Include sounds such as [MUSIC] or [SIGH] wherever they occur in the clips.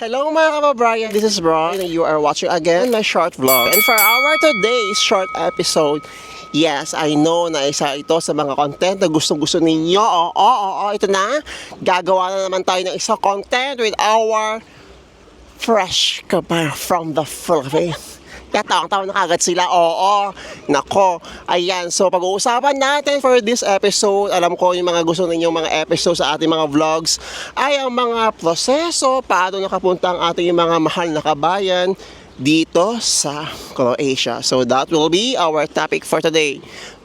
Hello mga kababayan, this is Bro and you are watching again my short vlog. And for our today's short episode, yes, I know na isa ito sa mga content na gustong gusto ninyo. Oo, oo, oo, ito na. Gagawa na naman tayo ng isang content with our fresh kabar from the Philippines. Kaya tawang-tawa na kagad sila, oo, nako, ayan, so pag-uusapan natin for this episode, alam ko yung mga gusto ninyong mga episodes sa ating mga vlogs, ay ang mga proseso, paano nakapunta ang ating mga mahal na kabayan dito sa Croatia. So that will be our topic for today.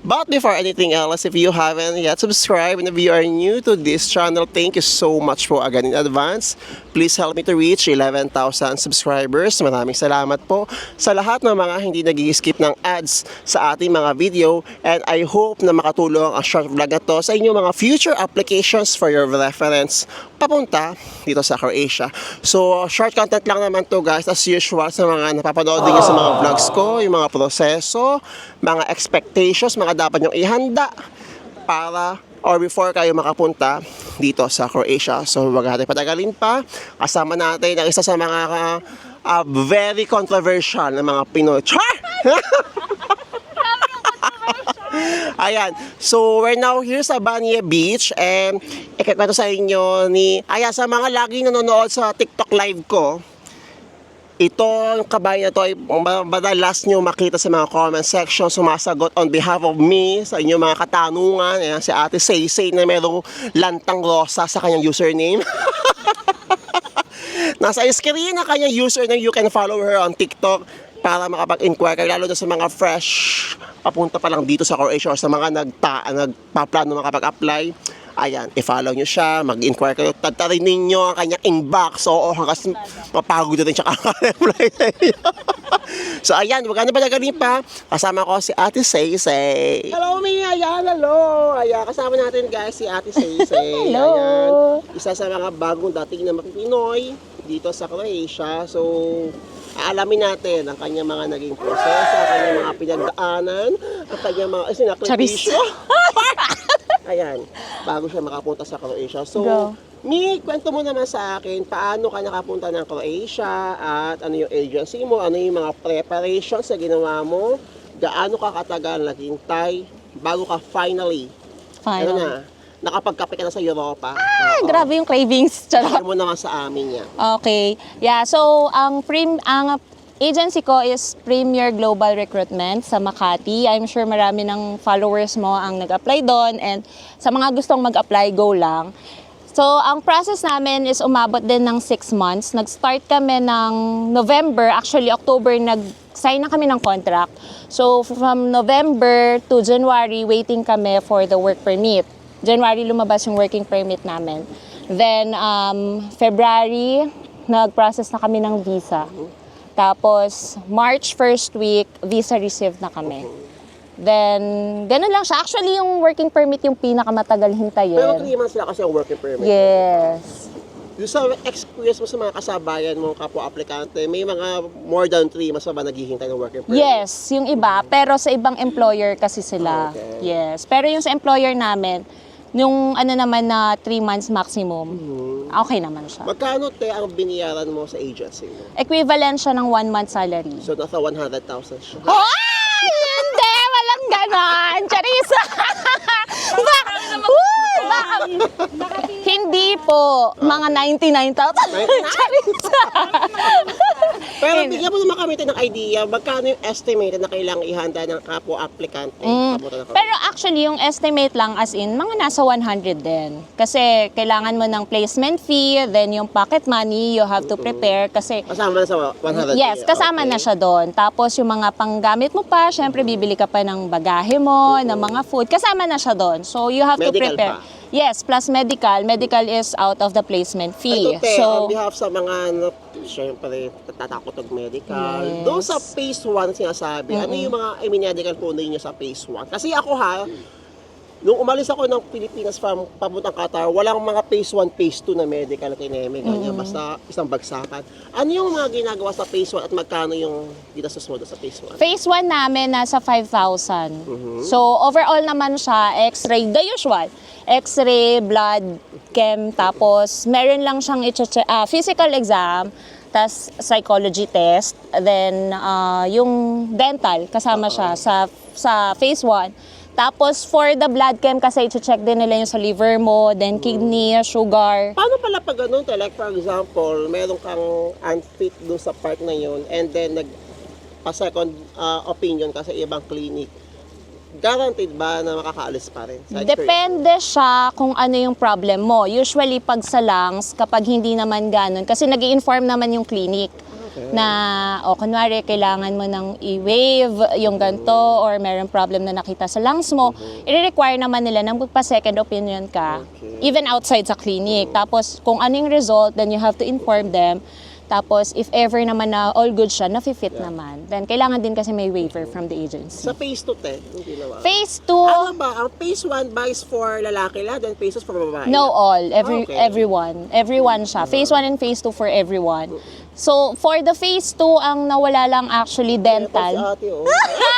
But before anything else, if you haven't yet subscribed and if you are new to this channel, thank you so much po again in advance. Please help me to reach 11,000 subscribers. Maraming salamat po sa lahat ng mga hindi nag skip ng ads sa ating mga video and I hope na makatulong ang short vlog na to sa inyong mga future applications for your reference papunta dito sa Croatia. So, short content lang naman to guys as usual sa mga napapanood niyo sa mga vlogs ko, yung mga proseso, mga expectations, mga dapat nyong ihanda para or before kayo makapunta dito sa Croatia. So, wag natin patagalin pa. Kasama natin ang isa sa mga uh, very controversial na mga Pinoy. Char! [LAUGHS] Ayan. So, we're now here sa Banya Beach and ikikwento sa inyo ni... Ayan, sa mga laging nanonood sa TikTok live ko, ito, yung kabayan na to ay ma- madalas nyo makita sa mga comment section, sumasagot on behalf of me sa inyong mga katanungan. Ayan, si Ate Saysay na merong lantang rosa sa kanyang username. [LAUGHS] Nasa screen na kanyang username, you can follow her on TikTok para makapag-inquire lalo na sa mga fresh papunta pa lang dito sa Croatia or sa mga nagta, nagpaplano makapag-apply. Ayan, i-follow nyo siya, mag-inquire kayo, tatarin ninyo ang kanyang inbox. Oo, hanggang mapagod na rin siya kaka-reply sa [LAUGHS] so ayan, wag na palagalin pa. Kasama ko si Ate Saysay. Hello, Mia! Ayan, hello! Ayan, kasama natin guys si Ate Saysay. [LAUGHS] Hello! Ayan, isa sa mga bagong dating na Pinoy dito sa Croatia. So, aalamin natin ang kanyang mga naging proseso, ang kanyang mga pinagdaanan, ang kanyang mga sinakripisyo. [LAUGHS] Ayan, bago siya makapunta sa Croatia. So, Go. Mi, kwento mo naman sa akin, paano ka nakapunta ng Croatia at ano yung agency mo, ano yung mga preparations na ginawa mo, gaano ka katagal naghintay bago ka finally, ano Final. na, nakapagkape ka na sa Europa. Ah, Oo. grabe yung cravings. [LAUGHS] Charot. Share mo naman sa amin yan. Okay. Yeah, so ang prim ang agency ko is Premier Global Recruitment sa Makati. I'm sure marami ng followers mo ang nag-apply doon and sa mga gustong mag-apply, go lang. So, ang process namin is umabot din ng 6 months. Nag-start kami ng November, actually October, nag-sign na kami ng contract. So, from November to January, waiting kami for the work permit. January lumabas yung working permit namin. Then, um, February, nag-process na kami ng visa. Tapos, March first week, visa received na kami. Then, ganun lang siya. Actually, yung working permit yung pinakamatagal hintayin. Pero 3 months lang kasi ang working permit. Yes. Yung sa experience mo sa mga kasabayan mo, kapwa-aplikante, may mga more than 3 months na ba naghihintay ng working permit? Yes, yung iba. Pero sa ibang employer kasi sila. Okay. Yes. Pero yung sa employer namin, yung ano naman na 3 months maximum, okay naman siya. Magkano te ang biniyaran mo sa agency mo? Equivalent siya ng 1 month salary. So, nasa 100,000 siya. Ay! Hindi! Walang ganon! Charissa! Baka, Uy, hindi po. Mga 99,000. Charissa! [LAUGHS] Pero bigyan mo naman kami tayo ng idea, magkano yung estimated na kailangang ihanda ng kapwa-applicante? Mm. papunta ng Pero actually, yung estimate lang as in, mga nasa 100 din. Kasi kailangan mo ng placement fee, then yung pocket money, you have to prepare. Kasi Kasama na sa 100 Yes, kasama na siya doon. Tapos yung mga panggamit mo pa, syempre bibili ka pa ng bagahe mo, ng mga food, kasama na siya doon. So you have to Medical prepare. pa? Yes, plus medical. Medical is out of the placement fee. Ito te, on So behalf sa mga, ano, syempre, natatakot ng medical. Yes. Doon sa phase 1 sinasabi, ano yung mga i-medical po ninyo sa phase 1? Kasi ako ha, nung umalis ako ng Pilipinas from papuntang Qatar, walang mga phase 1, phase 2 na medical na kineme, ganyan, basta isang bagsakan. Ano yung mga ginagawa sa phase 1 at magkano yung ginastos mo sa phase 1? Phase 1 namin nasa 5,000. So overall naman siya, x-ray, the usual. X-ray, blood, chem, tapos meron lang siyang ah, physical exam, tas psychology test, then ah, yung dental kasama siya sa sa phase 1. Tapos for the blood chem kasi i-check din nila yung sa liver mo, then kidney, sugar. Paano pala pag ganun? te? Like for example, meron kang unfit doon sa part na yun and then nag pa second uh, opinion ka sa ibang clinic. Guaranteed ba na makakaalis pa rin? Sa? Depende siya kung ano yung problem mo. Usually pag sa lungs, kapag hindi naman ganun, kasi nag inform naman yung clinic Okay. na, o kunwari, kailangan mo ng i-wave yung ganto or meron problem na nakita sa lungs mo, i-require naman nila na magpa-second opinion ka, Okay. even outside sa clinic. Tapos, kung ano yung result, then you have to inform them. Tapos, if ever naman na all good siya, na-fit naman, then kailangan din kasi may waiver from the agency. Sa phase 2, te, yung ginawa. Phase 2, Ano ba? Ang phase 1 ba is for lalaki lang, then phase 2 for babae? No, all. Every, Okay. Everyone. Everyone siya. Phase 1 and phase 2 for everyone. So, for the phase 2, ang nawala lang actually dental. ate, oh.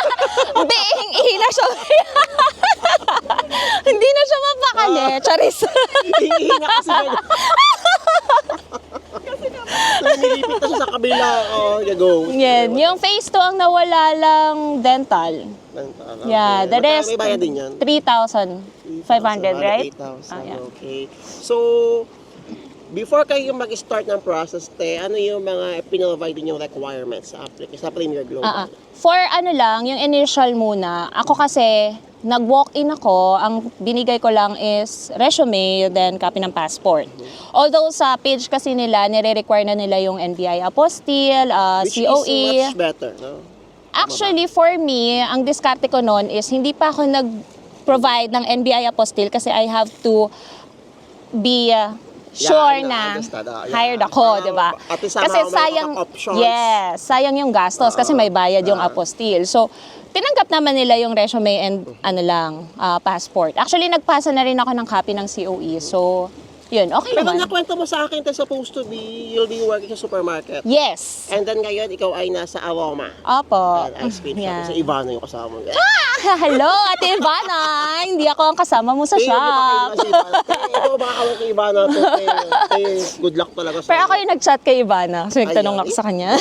[LAUGHS] Hindi, ihina siya. [LAUGHS] Hindi na siya mapakali. Charis. [LAUGHS] Hihina kasi na siya sa kabila. Oh, you go. Yan. Yung phase 2, ang nawala lang dental. Yeah, the rest, May bayad din yan? 3,500, right? 8,000, Ah, yeah. okay. So, before kayo mag-start ng process, te, ano yung mga pinrovide yung requirements sa application, sa Premier Global? Ah, ah. For ano lang, yung initial muna, ako kasi, nag-walk-in ako, ang binigay ko lang is resume, then copy ng passport. Although sa page kasi nila, nire-require na nila yung NBI apostille, ah, Which COE. is much better, no? Actually, for me, ang diskarte ko noon is hindi pa ako nag-provide ng NBI apostille kasi I have to be uh, sure Yeah, na understand. Ah, yeah. hired ako, Ah, di ba? Kasi sayang, yes, sayang yung gastos kasi may bayad yung apostille. So, tinanggap naman nila yung resume and ano lang, ah, passport. Actually, nagpasa na rin ako ng copy ng COE. So, yun, okay Pero naman. nakwento mo sa akin, te, supposed to be, you'll be working sa supermarket. Yes. And then ngayon, ikaw ay nasa Aroma. Opo. And ice cream shop. Yeah. Sa Ivano yung kasama mo. Ah, [LAUGHS] hello, Ate Ivana! Hindi ako ang kasama mo sa kayo shop. Eh, Ikaw baka kawal kay Ivano to. Eh, eh, good luck talaga sa Pero ako yung nag-chat kay Ivana. So, nagtanong ako sa kanya.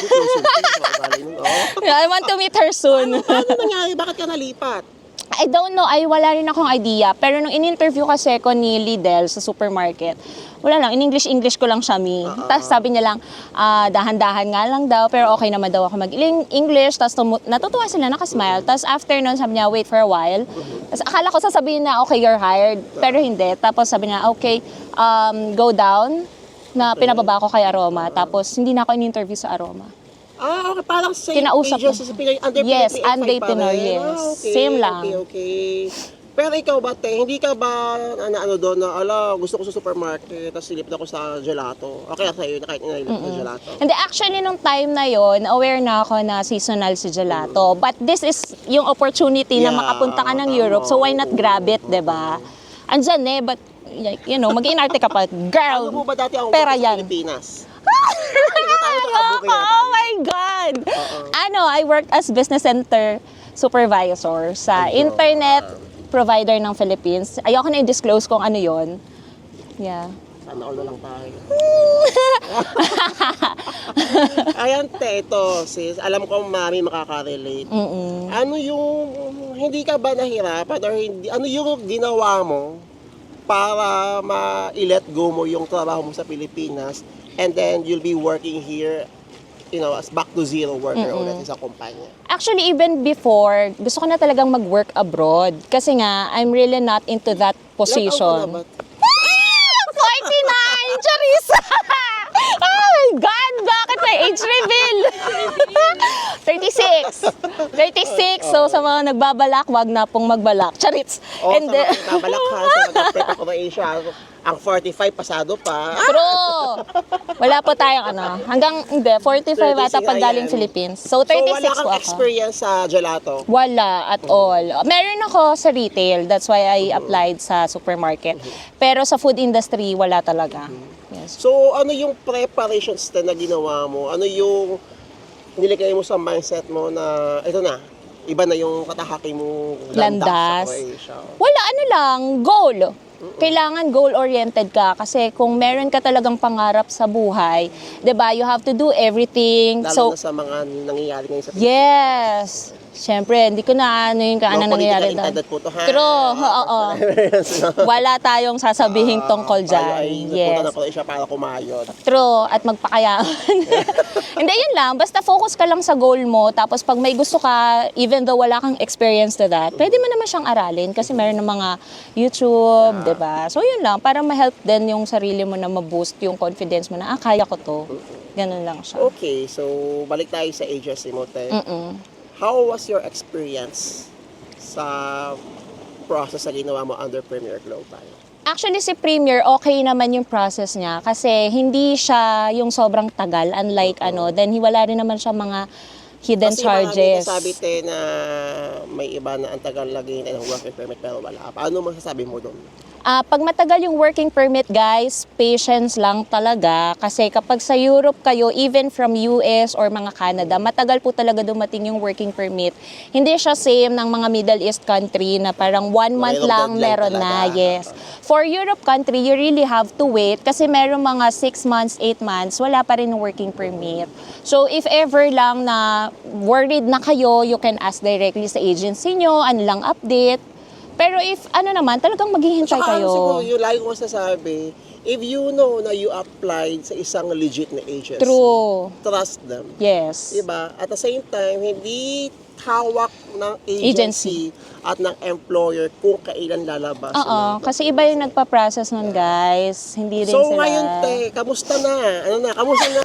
I want to [LAUGHS] meet her soon. Ano nangyari? Bakit ka nalipat? I don't know, ay wala rin akong idea. Pero nung in-interview kasi ko ni Lidl sa supermarket, wala lang, in-English-English ko lang siya, mi. Tapos sabi niya lang, ah, dahan-dahan nga lang daw, pero okay naman daw ako mag-English. Tapos tumu- natutuwa sila, nakasmile. Tapos after nun, sabi niya, wait for a while. Tapos akala ko sasabihin na, okay, you're hired. Pero hindi. Tapos sabi niya, okay, um, go down na pinababa ko kay Aroma. Tapos hindi na ako in-interview sa Aroma. Ah, okay. Parang same Kinausap agency sa Pinoy. Under Yes, PNP under rin. yes. Ah, okay, Same lang. Okay, okay. Pero ikaw ba, te, hindi ka ba, ano, ano doon, na, ala, gusto ko sa supermarket, tapos silip na ako sa gelato. Okay lang sa'yo, na kahit inilip ko sa gelato. Hindi, actually, nung time na yon aware na ako na seasonal si gelato. But this is yung opportunity na Yeah, makapunta ka ng tama. Europe. So, why not grab it, di ba? Andyan eh, but, like, you know, mag-inarte ka pa. [LAUGHS] Girl, Ano mo ba dati ang pera work sa yan. Pilipinas? tayo nakabuki na tayo. Oh my God! Ano, I worked as business center supervisor sa internet provider ng Philippines. Ayoko na i-disclose kung ano yon. Yeah. Sana all na lang tayo. [LAUGHS] Ayan, te, ito, sis. Alam ko mami makaka-relate. Mm-mm. Ano yung, hindi ka ba nahirapan or hindi, ano yung ginawa mo para ma-let go mo yung trabaho mo sa Pilipinas and then you'll be working here, you know, as back to zero worker ulit sa kumpanya. Actually, even before, gusto ko na talagang mag-work abroad. Kasi nga, I'm really not into that position. na ba? [LAUGHS] 49! Charissa! [LAUGHS] oh my God! Bakit may age reveal? [LAUGHS] 36! 36. So sa mga nagbabalak, wag na pong magbalak. Charits. O, And sa then, mga nabalak ka, sa ako ng Asia, ang 45 pasado pa. True. Wala po tayong ano. Hanggang, hindi, 45 ata 36, pag galing ayan. Philippines. So, so, 36 wala po kang ako. experience sa gelato. Wala at all. Meron ako sa retail. That's why I applied sa supermarket. Pero sa food industry, wala talaga. Yes. So, ano yung preparations na ginawa mo? Ano yung nilagay mo sa mindset mo na, ito na, iba na yung katahaki mo Landas. sa Croatia? Wala, ano lang, goal. Kailangan goal-oriented ka kasi kung meron ka talagang pangarap sa buhay, 'di ba? You have to do everything. Lalo so, na sa mga nangyayari ngayon sa yes. Siyempre, hindi ko na ano yung No ano nangyayari doon. po to, ha? True, [LAUGHS] oo. [LAUGHS] Wala tayong sasabihin tungkol Tayo dyan. ay Yes. nagpunta ng Croatia para kumayod. True, at magpakayaman. [LAUGHS] Hindi, yun lang. Basta focus ka lang sa goal mo. Tapos pag may gusto ka, even though wala kang experience to that, pwede mo naman siyang aralin kasi meron ng mga YouTube, di ba? So yun lang, para ma-help din yung sarili mo na ma-boost yung confidence mo na, ah, kaya ko to. Ganun lang siya. Okay, so balik tayo sa agency mo, te. Mm-mm. How was your experience sa process na ginawa mo under Premier Global? Actually, si Premier, okay naman yung process niya kasi hindi siya yung sobrang tagal, unlike ano, then wala rin naman siya mga hidden Kasi charges. Kasi sabi te na may iba na ang tagal lagi ng working permit pero wala. Paano masasabi mo doon? Ah, pag matagal yung working permit, guys, patience lang talaga. Kasi kapag sa Europe kayo, even from US or mga Canada, matagal po talaga dumating yung working permit. Hindi siya same ng mga Middle East country na parang one month Mayroong lang meron na. talaga. Yes. For Europe country, you really have to wait kasi meron mga 6 months, 8 months, wala pa rin working permit. So if ever lang na worried na kayo, you can ask directly sa agency nyo, ano lang update. Pero if ano naman, talagang maghihintay Tsaka ano kayo. siguro, yung lagi ko masasabi, if you know na you applied sa isang legit na agency, True. trust them. Yes. Diba? At the same time, hindi hawak ng Agency. agency, at ng employer kung kailan lalabas. Oo, kasi iba yung nagpa-process nun, guys. Hindi rin So sila... ngayon, te, kamusta na? Ano na? Kamusta na?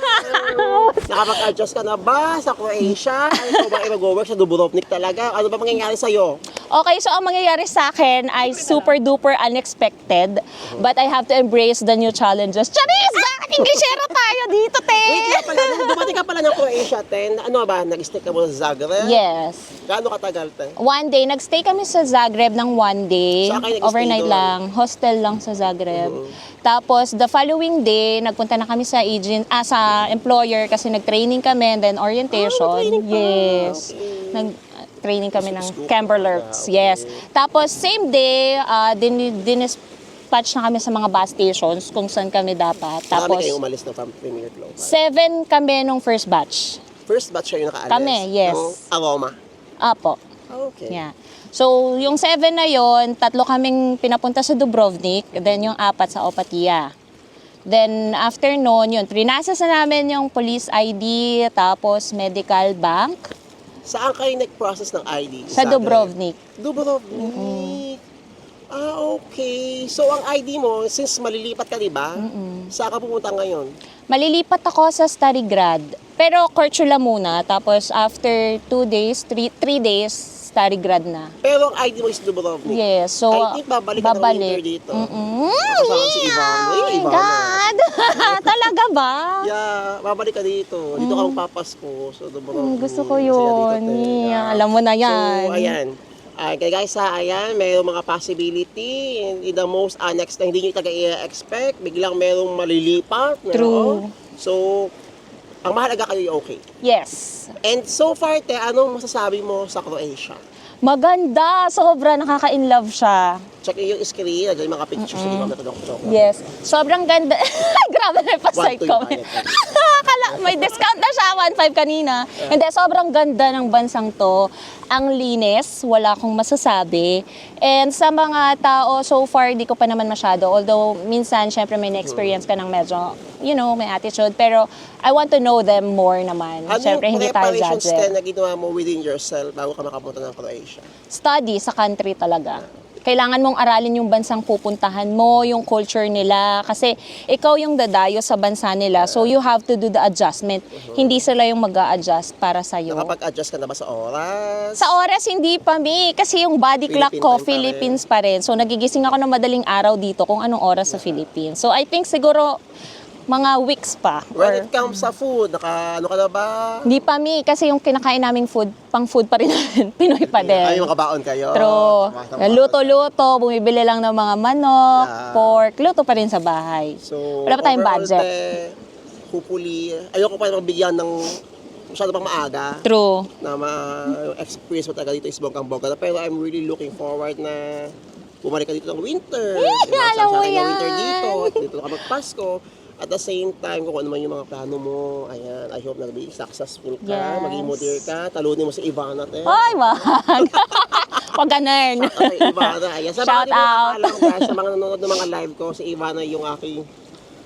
[LAUGHS] Nakapag-adjust ka na ba sa Croatia? Ano ba ay mag-work sa Dubrovnik talaga? Ano ba mangyayari sa'yo? Okay, so ang mangyayari sa akin ay super duper unexpected. But I have to embrace the new challenges. Charis! Bakit Englishera tayo dito, te? Wait lang pala, nung dumating ka pala ng Croatia, te, ano ba, nag-stay ka muna sa Zagreb? Yes. Gaano katagal, te? One day, nagstay kami sa Zagreb ng one day. Nag-stay Overnight doon? lang. Hostel lang sa Zagreb. Tapos, the following day, nagpunta na kami sa agent, ah, sa employer kasi nag-training kami and then orientation. Ah, nag-training pa. yes. Nag training kami ng. Camberlerks. Ah. Yes. Tapos, same day, uh, din dispatch na kami sa mga bus stations kung saan kami dapat. Marami Tapos, kayong umalis ng from Premier Global. seven kami nung first batch. First batch kayo nakaalis? Kami, yes. Ng aroma? Apo. Okay. Yeah. So, yung seven na yon, tatlo kaming pinapunta sa Dubrovnik, then yung apat sa Opatia. Then, after noon, yun, trinasas na namin yung police ID, tapos medical bank Saan kayo nag-process ng ID? sa Zagreb? Dubrovnik. Dubrovnik. Ah, okay. So, ang ID mo, since malilipat ka, di ba? Saan ka pupunta ngayon? Malilipat ako sa Starigrad. Pero Korchula muna, tapos after two days, three, three days, Starigrad na. Pero ang ID mo is Dubrovnik. Yes, so I think babalik ng winter dito. Mm-mm. Kasama si Ivano. Oh Eh, my Ivano. God! [LAUGHS] Talaga ba? Yeah, babalik ka dito. Dito ka magpapasko. So, Dubrovnik. Mm, gusto ko yun. dito, te. Yeah, alam mo na yan. So, ayan. Ay, kaya guys ha, ayan, mayroong mga possibility in, the most annex na hindi nyo taga i-expect. Biglang mayroong malilipat. True. So, ang mahalaga kayo okay. Yes. And so far, te, anong masasabi mo sa Croatia? Maganda. Sobra nakaka-inlove siya. Check yung screen, nandiyan yung mga pictures, hindi ba metodong photographer. Yes. Sobrang ganda. [LAUGHS] Grabe na yung two, comment. bayad. [LAUGHS] Kala, may discount na siya, 1.5 kanina. Hindi, sobrang ganda ng bansang to. Ang linis, wala akong masasabi. And sa mga tao, so far, di ko pa naman masyado. Although, minsan, syempre may na-experience ka ng medyo, you know, may attitude. Pero, I want to know them more naman. Ano syempre, hindi tayo preparations te judge. na ginawa mo within yourself bago ka makapunta ng Croatia? Study sa country talaga. Kailangan mong aralin yung bansang pupuntahan mo, yung culture nila. Kasi ikaw yung dadayo sa bansa nila. So you have to do the adjustment. Hindi sila yung mag adjust para sa'yo. Nakapag-adjust ka na ba sa oras? Sa oras, hindi pa, Mi. Kasi yung body clock Philippine ko, time pa rin. Philippines pa rin. So, nagigising ako ng madaling araw dito kung anong oras sa Philippines. So, I think siguro mga weeks pa. When Or, it comes sa food, naka, ano ka na ba? hindi pa, Mi. Kasi yung kinakain naming food, pang food pa rin namin. [LAUGHS] Pinoy pa Ay, din. makabaon kayo. True. Luto-luto, bumibili lang ng mga manok, Yeah. pork, luto pa rin sa bahay. So, Wala pa tayong budget. te, hopefully, ayoko pa magbigyan ng masyado pang maaga True. na ma-experience mo talaga dito is bonggang-bongga. Pero I'm really looking forward na bumalik ka dito ng winter. Diba? alam mo yan. winter dito. Dito ka magpasko. At the same time, kung ano man yung mga plano mo, ayan, I hope na be successful ka, Yes. maging model ka, talunin mo si Ivana, te. Ay, wag. [LAUGHS] Huwag ganun. Okay, Ivana. Ayan. Sa Shout mga out. nakakaalam, guys, sa mga nanonood ng mga live ko, si Ivana yung aking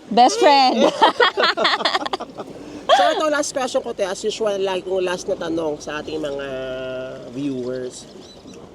Best friend. [LAUGHS] So ito, last question ko, te. As usual, lagi kong last na tanong sa ating mga viewers.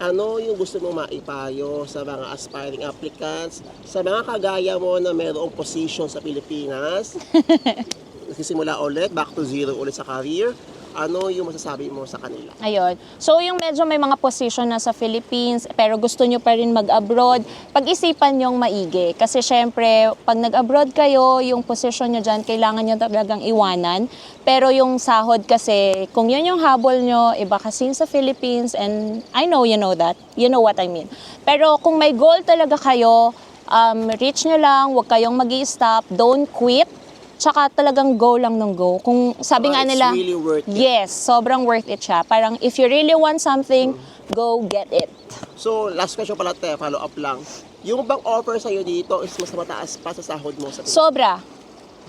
Ano yung gusto mong maipayo sa mga aspiring applicants, sa mga kagaya mo na mayroong position sa Pilipinas, [LAUGHS] nagsisimula ulit, back to zero ulit sa career, ano yung masasabi mo sa kanila? Ayun. So, yung medyo may mga position na sa Philippines, pero gusto nyo pa rin mag-abroad, pag-isipan nyong maigi. Kasi syempre, pag nag-abroad kayo, yung position nyo dyan, kailangan nyo talagang iwanan. Pero yung sahod kasi, kung yun yung habol nyo, iba kasi sa Philippines, and I know you know that. You know what I mean. Pero kung may goal talaga kayo, um, reach nyo lang, huwag kayong mag stop don't quit. Tsaka talagang go lang ng go. Kung sabi nga Ah, it's nila, really worth it. Yes, sobrang worth it siya. Parang if you really want something, go get it. So, last question pala, te, follow up lang. Yung bang offer sa'yo dito is mas mataas pa sa sahod mo sa? Sobra.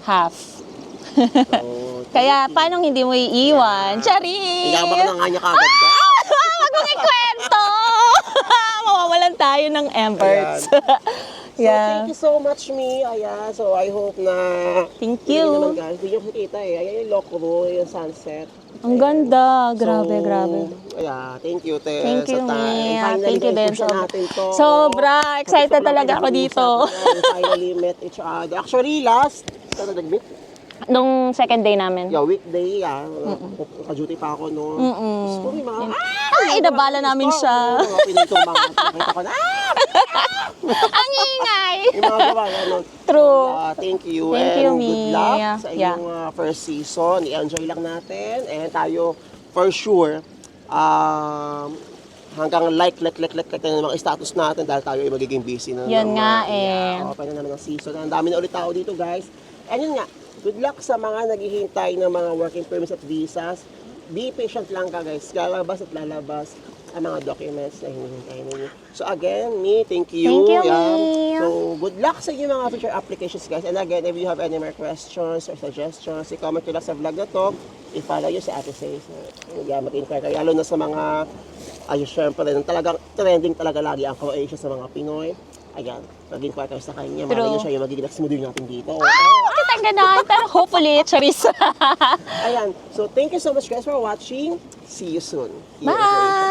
Half. So, [LAUGHS] Kaya paano hindi mo iiwan? Charis! Iyama ka na nga niya kagad ka. Huwag mong ikwento! [LAUGHS] Mawawalan tayo ng embers. [LAUGHS] So, yeah. thank you so much, me. Ayan, so I hope na... Thank Hindi you. naman guys, hindi nyo makikita eh. Ayan yung Lokro, yung sunset. Ang ganda. Grabe, So, grabe. Ayan, thank you, Te. Thank you. Mia. Finally, Thank you din. Sobra. Excited talaga ako dito. Ayan, Finally met each other. Actually, last, na nag-meet? Nung second day namin. Yeah, weekday, ah. Ka-duty pa ako noon. Mm-mm. Gusto ko yung mga, Ah, inabala namin siya. Mga pinitong mga, nakita ko na, ah! Ang ingay! [LAUGHS] Yung mga gawa, ano. True. Yeah, thank you. Thank and you, good luck Mia. sa Yeah. inyong uh, first season. I-enjoy lang natin. And tayo, for sure, um, hanggang like, like, like, like, like ng mga status natin dahil tayo ay magiging busy na Yan naman. nga eh. Yeah, open na naman ang season. Ang dami na ulit tao dito, guys. And yun nga, good luck sa mga naghihintay ng mga working permits at visas. Be patient lang ka, guys. Lalabas at lalabas ang mga documents na hinihintay ninyo. So again, me, thank you. Thank you, me. So, good luck sa inyo mga future applications, guys. And again, if you have any more questions or suggestions, i-comment nyo lang sa vlog na to. I-follow nyo si Ate Say. So, yeah, mag-inquire kayo. Lalo na sa mga, ayun, syempre, talagang trending talaga lagi ang Croatia sa mga Pinoy. Ayan, mag-inquire kayo sa kanya. Malay nyo siya yung magiging next model natin dito. Kita ganon. Pero hopefully, Charis. [LAUGHS] Ayan, so thank you so much guys for watching. See you soon. here. Bye!